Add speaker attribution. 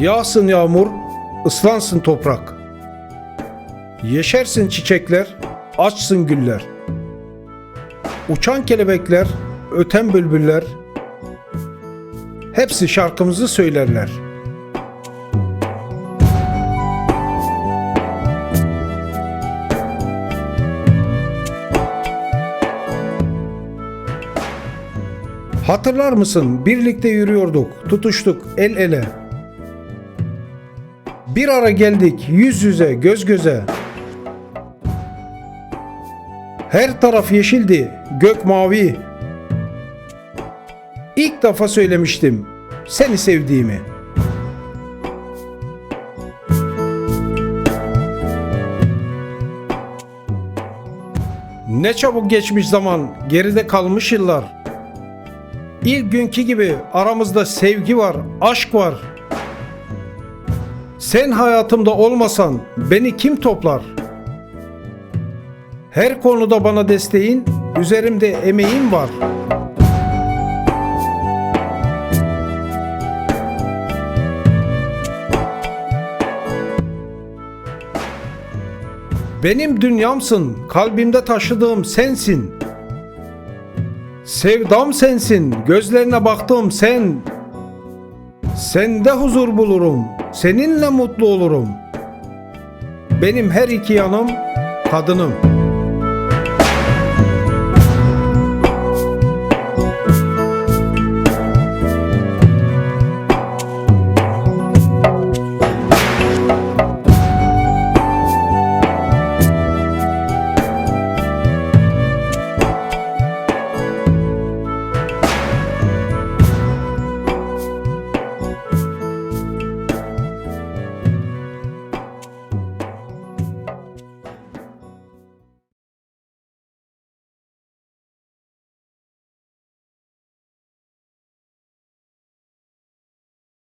Speaker 1: Yağsın yağmur, ıslansın toprak. Yeşersin çiçekler, açsın güller. Uçan kelebekler, öten bülbüller, hepsi şarkımızı söylerler. Hatırlar mısın? Birlikte yürüyorduk, tutuştuk el ele. Bir ara geldik yüz yüze, göz göze. Her taraf yeşildi, gök mavi. İlk defa söylemiştim seni sevdiğimi. Ne çabuk geçmiş zaman, geride kalmış yıllar. İlk günkü gibi aramızda sevgi var, aşk var. Sen hayatımda olmasan beni kim toplar? Her konuda bana desteğin, üzerimde emeğin var. Benim dünyamsın, kalbimde taşıdığım sensin. Sevdam sensin, gözlerine baktığım sen. Sende huzur bulurum, seninle mutlu olurum. Benim her iki yanım kadınım.